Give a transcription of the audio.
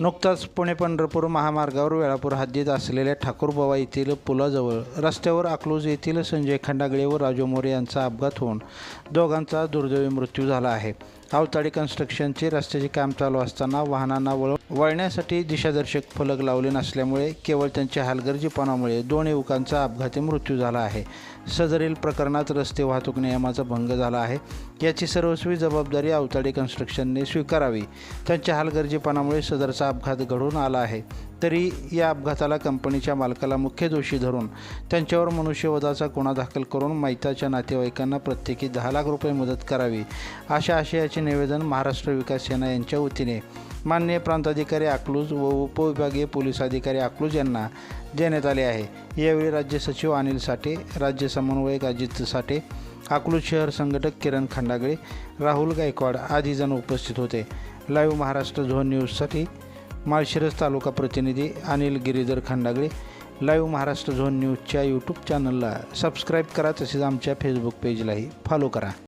नुकताच पुणे पंढरपूर महामार्गावर वेळापूर हद्दीत असलेल्या ठाकूरबावा येथील पुलाजवळ रस्त्यावर अकलूज येथील संजय खंडागळे व राजू मोरे यांचा अपघात होऊन दोघांचा दुर्दैवी मृत्यू झाला आहे. अवताडी कन्स्ट्रक्शनचे रस्त्याचे काम चालू असताना वाहनांना वळ वळण्यासाठी दिशादर्शक फलक लावले नसल्यामुळे केवळ त्यांच्या हलगर्जीपणामुळे दोन युवकांचा अपघाती मृत्यू झाला आहे. सदरील प्रकरणात रस्ते वाहतूक नियमाचा भंग झाला आहे. याची सर्वस्वी जबाबदारी अवताडी कन्स्ट्रक्शनने स्वीकारावी. त्यांच्या हलगर्जीपणामुळे सदरचा अपघात घडून आला आहे. तरी या अपघाताला कंपनीच्या मालकाला मुख्य दोषी धरून त्यांच्यावर मनुष्यवधाचा गुन्हा दाखल करून मैताच्या नातेवाईकांना प्रत्येकी दहा लाख रुपये मदत करावी अशा आशयाचे निवेदन महाराष्ट्र विकास सेना यांच्या वतीने माननीय प्रांताधिकारी अकलूज व उपविभागीय पोलीस अधिकारी अकलूज यांना देण्यात आले आहे. यावेळी राज्य सचिव अनिल साठे राज्य समन्वयक अजित साठे अकलूज शहर संघटक किरण खंडागळे राहुल गायकवाड आदी जण उपस्थित होते. लाईव्ह महाराष्ट्र झोन न्यूजसाठी माळशिरस तालुका प्रतिनिधी अनिल गिरीधर खंडागळे. लाईव्ह महाराष्ट्र झोन न्यूजच्या यूट्यूब चॅनलला सबस्क्राईब करा तसेच आमच्या फेसबुक पेजलाही फॉलो करा.